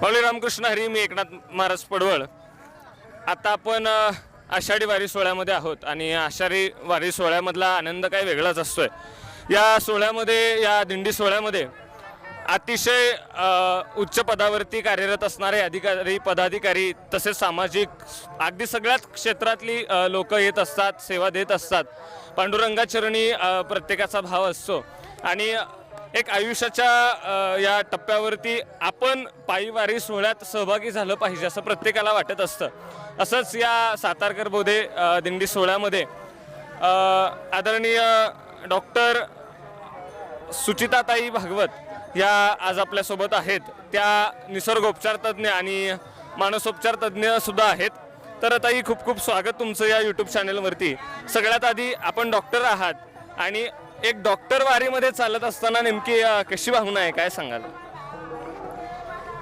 पावले रामकृष्ण हरी मी एकनाथ महाराज पडवळ. आता आपण आषाढी वारी सोहळ्यामध्ये आहोत आणि आषाढी वारी सोहळ्यामधला आनंद काही वेगळाच असतोय. या सोहळ्यामध्ये या दिंडी सोहळ्यामध्ये अतिशय उच्च पदावरती कार्यरत असणारे अधिकारी पदाधिकारी तसेच सामाजिक अगदी सगळ्याच क्षेत्रातली लोक येत असतात सेवा देत असतात. पांडुरंगाचरणी प्रत्येकाचा भाव असतो. आणि एक आयुष्याच्या या टप्प्यावरती आपण पायीवारी सोहळ्यात सहभागी झालं पाहिजे असं प्रत्येकाला वाटत असतं. असंच या सातारकर बोधे दिंडी सोहळ्यामध्ये आदरणीय डॉक्टर सुचिताताई भागवत या आज आपल्यासोबत आहेत. त्या निसर्गोपचार तज्ज्ञ आणि मानसोपचार तज्ज्ञ सुद्धा आहेत. तर ताई खूप खूप स्वागत तुमचं या यूट्यूब चॅनलवरती सगळ्यात आधी आपण डॉक्टर आहात आणि एक डॉक्टर वारीमध्ये चालत असताना नेमकी अ, कशी भावना आहे? काय सांगाल?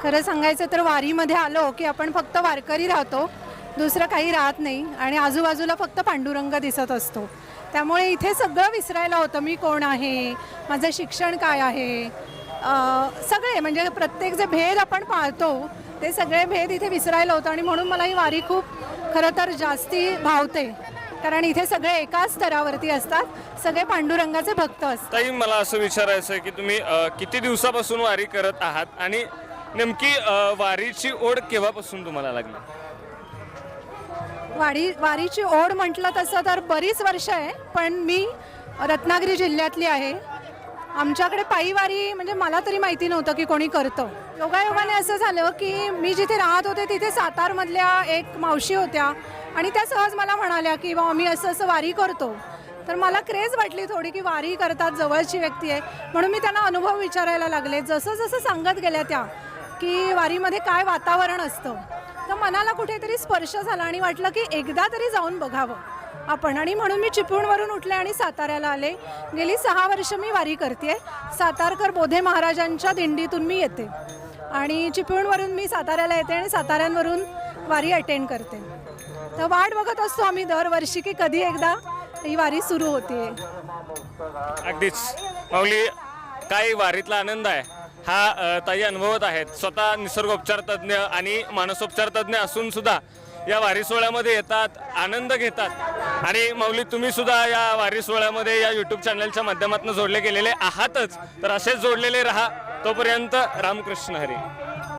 खरं सांगायचं तर वारीमध्ये आलो की आपण फक्त वारकरी राहतो. दुसरं काही राहत नाही आणि आजूबाजूला फक्त पांडुरंग दिसत असतो. त्यामुळे इथे सगळं विसरायला होतं मी कोण आहे? माझं शिक्षण काय आहे? अं, सगळे म्हणजे प्रत्येक जे भेद आपण पाळतो ते सगळे भेद इथे विसरायला होतं आणि म्हणून मला ही वारी खूप खरं तर जास्ती भावते. कारण इथे सगळे एकाच स्तरावरती असतात. सगळे पांडुरंगाचे भक्त असतात. ताई मला असं विचारायचं आहे की तुम्ही अ, किती दिवसापासून वारी करत आहात? आणि नेमकी अ, वारीची ओढ केव्हापासून तुम्हाला लागली? वाडी वारीची ओढ म्हटलं तसं तर बरीच वर्ष आहे पण मी रत्नागिरी जिल्ह्यातली आहे. आमच्याकडे पायीवारी म्हणजे मला तरी माहिती नव्हतं की कोणी करतं. योगायोगाने असं झालं की मी जिथे राहत होते तिथे सातारमधल्या एक मावशी होत्या. आणि त्या सहज मला म्हणाल्या की बा मी असं असं वारी करतो. तर मला क्रेज वाटली थोडी की वारी करतात जवळची व्यक्ती आहे. म्हणून मी त्यांना अनुभव विचारायला लागले. जसं जसं सांगत गेल्या त्या की वारीमध्ये काय वातावरण असतं तर मनाला कुठेतरी स्पर्श झाला आणि वाटलं की एकदा तरी जाऊन बघावं आपण. आणि म्हणून मी चिपळूणवरून उठले आणि साताऱ्याला आले. गेली सहा वर्ष मी वारी करते सातारकर बोधे महाराजांच्या दिंडीतून मी येते. आणि चिपळूणवरून मी साताऱ्याला येते आणि साताऱ्यांवरून वारी अटेंड करते. तर वाट बघत असतो आम्ही दरवर्षी की कधी एकदा ही वारी सुरू होते. अगदीच. माऊली काय वारीतला आनंद आहे. हा ताई अनुभवत आहेत. स्वतः निसर्गोपचार तज्ज्ञ आणि मानसोपचार तज्ज्ञ असून सुद्धा या वारी सोहळ्यामध्ये येतात आनंद घेतात. आणि माऊली तुम्ही सुद्धा या वारी सोहळ्यामध्ये या यूट्यूब चॅनलच्या माध्यमातून जोडले गेलेले आहातच. तर असेच जोडलेले राहा. तोपर्यंत रामकृष्ण हरी.